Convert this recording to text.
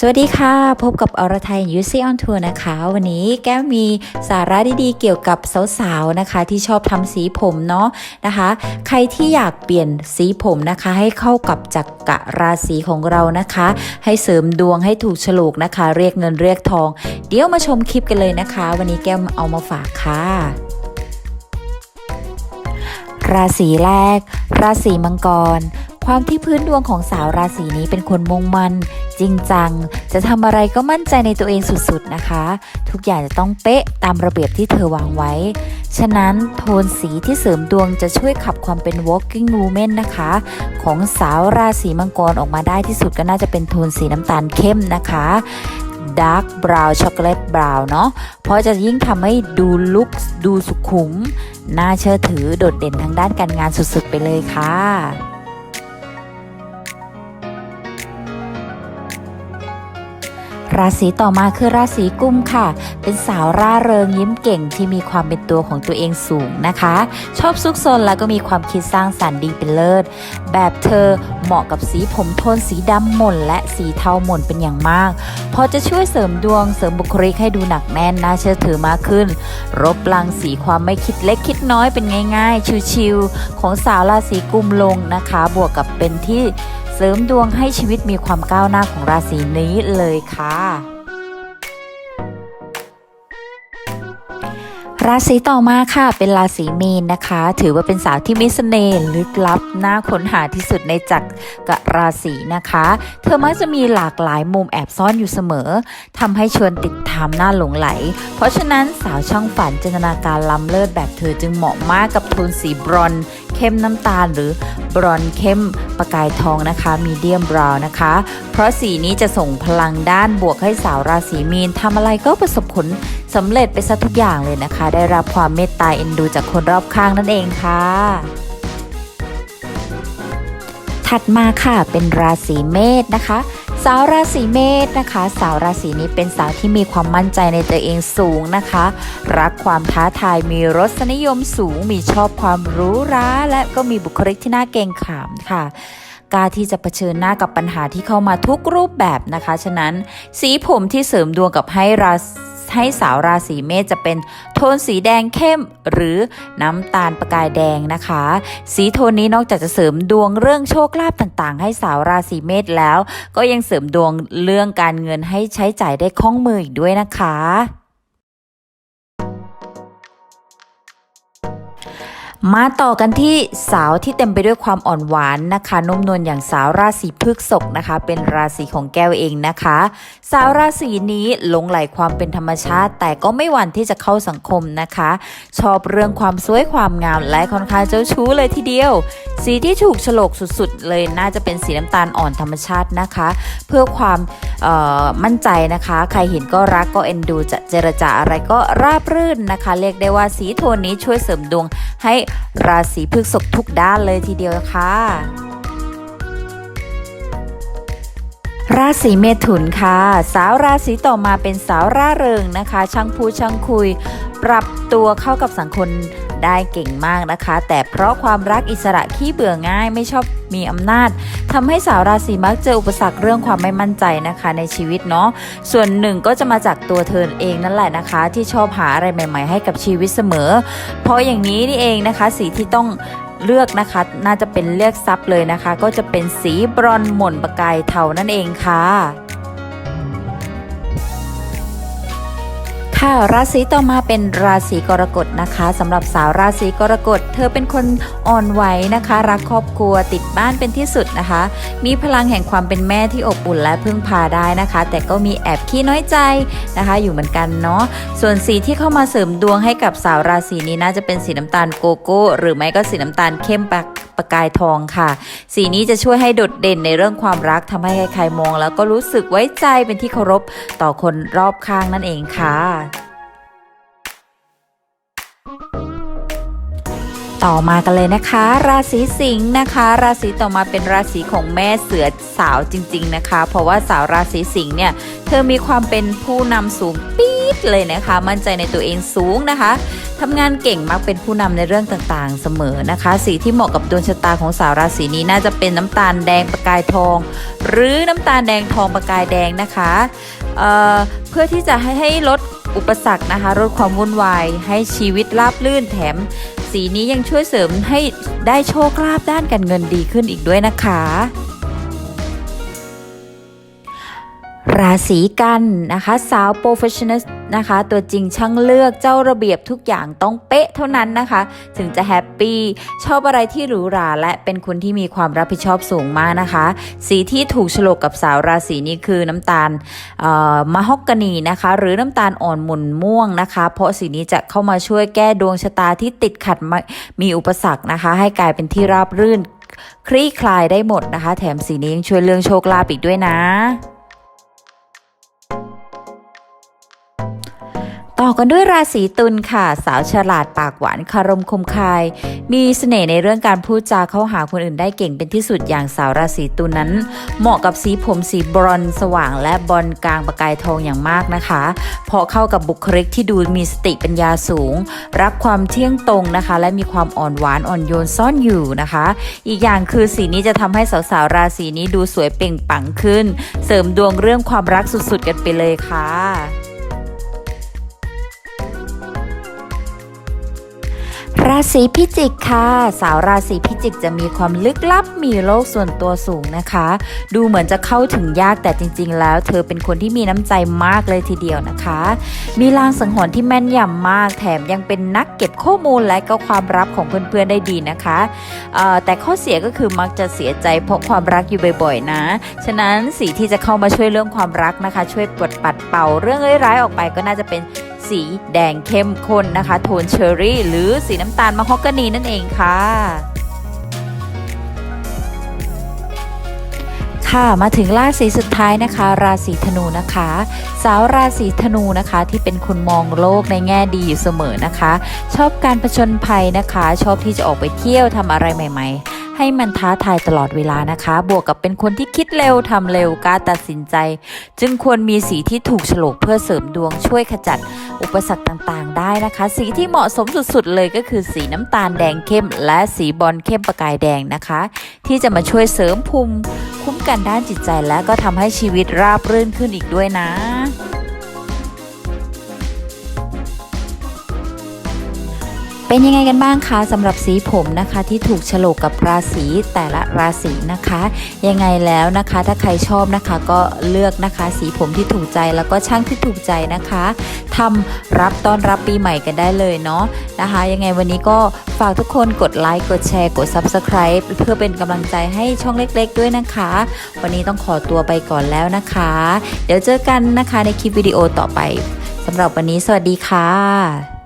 สวัสดีค่ะ พบกับอรไทยยูซี่ออนทัวร์นะคะ วันนี้แก้วมีสาระดีๆ เกี่ยวกับสาวๆนะคะ ที่ชอบทำสีผมเนาะนะคะ ใครที่อยากเปลี่ยนสีผมนะคะ ให้เข้ากับจักกะราศีของเรานะคะ ให้เสริมดวงให้ถูกฉลูกนะคะ เรียกเงินเรียกทอง เดี๋ยวมาชมคลิปกันเลยนะคะ วันนี้แก้วเอามาฝากค่ะราศีแรก ราศีมังกร ความที่พื้นดวงของสาวราศีนี้เป็นคนมุ่งมั่นจริงจัง จะทำอะไรก็มั่นใจในตัวเองสุดๆนะคะ ทุกอย่างจะต้องเป๊ะตามระเบียบที่เธอวางไว้ ฉะนั้นโทนสีที่เสริมดวงจะช่วยขับความเป็น walking woman นะคะ ของสาวราศีมังกรออกมาได้ที่สุดก็น่าจะเป็นโทนสีน้ำตาลเข้มนะคะ dark brown chocolate brown เนาะ เพราะจะยิ่งทำให้ดูลุคดูสุขุม น่าเชื่อถือโดดเด่นทางด้านการงานสุดๆ ไปเลยค่ะ ราศีต่อมาคือราศีกุมค่ะ เป็นสาวร่าเริงยิ้มเก่งที่มีความเป็นตัวของตัวเองสูงนะคะ ชอบซุกซนแล้วก็มีความคิดสร้างสรรค์ดีเป็นเลิศ แบบเธอเหมาะกับสีผมโทนสีดำหม่นและสีเทาหม่นเป็นอย่างมาก พอจะช่วยเสริมดวงเสริมบุคลิกให้ดูหนักแน่นน่าเชื่อถือมากขึ้น รบลังสีความไม่คิดเล็กคิดน้อยเป็นง่าย ๆ ชิวๆของสาวราศีกุมลงนะคะ บวกกับเป็นที่ เสริมดวงให้ชีวิตมีความก้าวหน้าของราศีนี้เลยค่ะ ราศีต่อมาค่ะ เป็นราศีมีนนะคะ ถือว่าเป็นสาวที่มีเสน่ห์ลึกลับน่าค้นหาที่สุดในจักรราศีนะคะ เธอมักจะมีหลากหลายมุมแอบซ่อนอยู่เสมอทำให้ชวนติดตามน่าหลงไหล เพราะฉะนั้นสาวช่างฝันจินตนาการล้ำเลิศแบบเธอจึงเหมาะมากกับโทนสีบรอนซ์ เข้มน้ำตาล หรือบรอนเข้มประกายทองนะคะมีเดียมบราวน์นะคะ เพราะสีนี้จะส่งพลังด้านบวกให้สาวราศีมีนทำอะไรก็ประสบผลสำเร็จไปซะทุกอย่างเลยนะคะ ได้รับความเมตตาเอ็นดูจากคนรอบข้างนั่นเองค่ะถัดมาค่ะเป็นราศีเมษนะคะ สาวราศีเมษนะคะ สาวราศีนี้เป็นสาวที่มีความมั่นใจในตัวเองสูงนะคะ รักความท้าทายมีรสนิยมสูง มีชอบความรู้ร้า และก็มีบุคลิกที่น่าเกรงขามค่ะกล้าที่จะเผชิญหน้ากับปัญหาที่เข้ามาทุกรูปแบบนะคะ ฉะนั้น สีผมที่เสริมดวงกับให้รา ให้สาวราศีเมษจะเป็นโทนสีแดงเข้มหรือน้ำตาลประกายแดงนะคะ สีโทนนี้นอกจากจะเสริมดวงเรื่องโชคลาภต่างๆ ให้สาวราศีเมษแล้ว ก็ยังเสริมดวงเรื่องการเงินให้ใช้จ่ายได้คล่องมืออีกด้วยนะคะ มาต่อกันที่สาวที่เต็มไปด้วยความอ่อนหวานนะคะ นุ่มนวลอย่างสาวราศีพฤกษภนะคะ เป็นราศีของแก้วเองนะคะ สาวราศีนี้หลงไหลความเป็นธรรมชาติ แต่ก็ไม่หวั่นที่จะเข้าสังคมนะคะ ชอบเรื่องความสวยความงามและค่อนข้างเจ้าชู้เลยทีเดียว สีที่ถูกฉลกสุดๆ เลยน่าจะเป็นสีน้ำตาลอ่อนธรรมชาตินะคะ เพื่อความมั่นใจนะคะ ใครเห็นก็รักก็เอ็นดูจะเจรจาอะไรก็ราบรื่นนะคะ เรียกได้ว่าสีโทนนี้ช่วยเสริมดวง ให้ราศีพฤษภทุกด้านเลยทีเดียวค่ะราศีเมถุนค่ะ สาวราศีต่อมาเป็นสาวร่าเริงนะคะ ช่างพูดช่างคุย ปรับตัวเข้ากับสังคม ได้เก่งมากนะคะ แต่เพราะความรักอิสระขี้เบื่อง่ายไม่ชอบมีอำนาจทำให้สาวราศีมักเจออุปสรรคเรื่องความไม่มั่นใจนะคะในชีวิตเนาะส่วนหนึ่งก็จะมาจากตัวเธอเองนั่นแหละนะคะ ที่ชอบหาอะไรใหม่ ๆ ให้กับชีวิตเสมอ เพราะอย่างนี้นี่เองนะคะสีที่ต้องเลือกนะคะน่าจะเป็นเลือกซับเลยนะคะ ก็จะเป็นสีบรอนหม่นประกายเทานั่นเองค่ะ ค่ะราศีต่อมาเป็นราศีกรกฎนะคะสำหรับสาวราศีกรกฎ เธอเป็นคนอ่อนไหวนะคะ รักครอบครัวติดบ้านเป็นที่สุดนะคะ มีพลังแห่งความเป็นแม่ที่อบอุ่นและพึ่งพาได้นะคะ แต่ก็มีแอบขี้น้อยใจนะคะ อยู่เหมือนกันเนาะส่วนสีที่เข้ามาเสริมดวงให้กับสาวราศีนี้น่าจะเป็นสีน้ำตาลโกโก้ หรือไม่ก็สีน้ำตาลเข้มปักประกายทองค่ะ สีนี้จะช่วยให้โดดเด่นในเรื่องความรักทำให้ใครๆมอง แล้วก็รู้สึกไว้ใจเป็นที่เคารพต่อคนรอบข้างนั่นเองค่ะ ต่อมากันเลยนะคะ ราศีสิงห์นะคะ ราศีต่อมาเป็นราศีของแม่เสือสาวจริง ๆนะคะ เพราะว่าสาวราศีสิงห์เนี่ยเธอมีความเป็นผู้นำสูงปี๊ดเลยนะคะ มั่นใจในตัวเองสูงนะคะทำงานเก่งมักเป็นผู้นำในเรื่องต่างๆ เสมอนะคะ สีที่เหมาะกับดวงชะตาของสาวราศีนี้น่าจะเป็นน้ำตาลแดงประกายทอง หรือน้ำตาลแดงทองประกายแดงนะคะเอ่อเพื่อที่จะให้ให้ลด อุปสรรคนะคะลดความวุ่นวายให้ชีวิตราบลื่นแถม สีนี้ยังช่วยเสริมให้ได้โชคลาภด้านการเงินดีขึ้นอีกด้วยนะคะ ราศีกันนะคะสาวโปรเฟชชั่น l นะคะ ตัวจริงช่างเลือกเจ้าระเบียบทุกอย่างต้องเป๊ะเท่านั้นนะคะ ถึงจะแฮปปี้ชอบอะไรที่หรูหราและเป็นคนที่มีความรับผิดชอบสูงมากนะคะ สีที่ถูกฉลกกับสาวราศีนี้คือน้ำตาลมะฮอกกานีนะคะ หรือน้ำตาลอ่อนหมุนม่วงนะคะ เพราะสีนี้จะเข้ามาช่วยแก้ดวงชะตาที่ติดขัดมีอุปสรรคนะคะ ให้กลายเป็นที่ราบรื่น คลี่คลายได้หมดนะคะ แถมสีนี้ยังช่วยเรื่องโชคลาภอีกด้วยนะ ต่อกันด้วยราศีตุลค่ะ สาวฉลาดปากหวานคารมคมคาย มีเสน่ห์ในเรื่องการพูดจาเข้าหาคนอื่นได้เก่งเป็นที่สุดอย่างสาวราศีตุลนั้น เหมาะกับสีผมสีบรอนสว่างและบอลกลางประกายทองอย่างมากนะคะ เพราะเข้ากับบุคลิกที่ดูมีสติปัญญาสูง รักความเที่ยงตรงนะคะ และมีความอ่อนหวานอ่อนโยนซ่อนอยู่นะคะ อีกอย่างคือสีนี้จะทำให้สาวๆราศีนี้ดูสวยเปล่งปลั่งขึ้น เสริมดวงเรื่องความรักสุดๆกันไปเลยค่ะ ราศีพิจิกค่ะ สาวราศีพิจิกจะมีความลึกลับมีโลกส่วนตัวสูงนะคะ ดูเหมือนจะเข้าถึงยากแต่จริง ๆ แล้ว เธอเป็นคนที่มีน้ำใจมากเลยทีเดียวนะคะ มีลางสังหรณ์ที่แม่นยำมาก แถมยังเป็นนักเก็บข้อมูลและก็ความลับของเพื่อนๆได้ดีนะคะแต่ข้อเสียก็คือมักจะเสียใจเพราะความรักอยู่บ่อยๆ นะ ฉะนั้นสีที่จะเข้ามาช่วยเรื่องความรักนะคะ ช่วยปลดปัดเป่าเรื่องร้ายๆออกไปก็น่าจะเป็น สีแดงเข้มข้นนะคะ โทนเชอร์รี่ หรือสีน้ำตาลมะฮอกกานีนั่นเองค่ะค่ะมาถึงราศีสุดท้ายนะคะ ราศีธนูนะคะ สาวราศีธนูนะคะที่เป็นคนมองโลกในแง่ดีอยู่เสมอนะคะ ชอบการผจญภัยนะคะ ชอบที่จะออกไปเที่ยวทำอะไรใหม่ ๆ ให้มันท้าทายตลอดเวลานะคะ บวกกับเป็นคนที่คิดเร็วทำเร็วกล้าตัดสินใจ จึงควรมีสีที่ถูกโฉลกเพื่อเสริมดวงช่วยขจัดอุปสรรคต่างๆ ได้นะคะ สีที่เหมาะสมสุดๆ เลยก็คือสีน้ำตาลแดงเข้ม และสีบอลเข้มประกายแดงนะคะ ที่จะมาช่วยเสริมภูมิคุ้มกันด้านจิตใจและก็ทำให้ชีวิตราบรื่นขึ้นอีกด้วยนะ เป็นยังไงกันบ้างคะสำหรับสีผมนะคะที่ถูกฉลกกับราศีแต่ละราศีนะคะ ยังไงแล้วนะคะถ้าใครชอบนะคะก็เลือกนะคะสีผมที่ถูกใจแล้วก็ช่างที่ถูกใจนะคะทำรับต้อนรับปีใหม่กันได้เลยเนาะนะคะ ยังไงวันนี้ก็ฝากทุกคนกดไลค์กดแชร์กด Subscribe เพื่อเป็นกำลังใจให้ช่องเล็กๆด้วยนะคะ วันนี้ต้องขอตัวไปก่อนแล้วนะคะ เดี๋ยวเจอกันนะคะในคลิปวิดีโอต่อไปสำหรับวันนี้สวัสดีค่ะ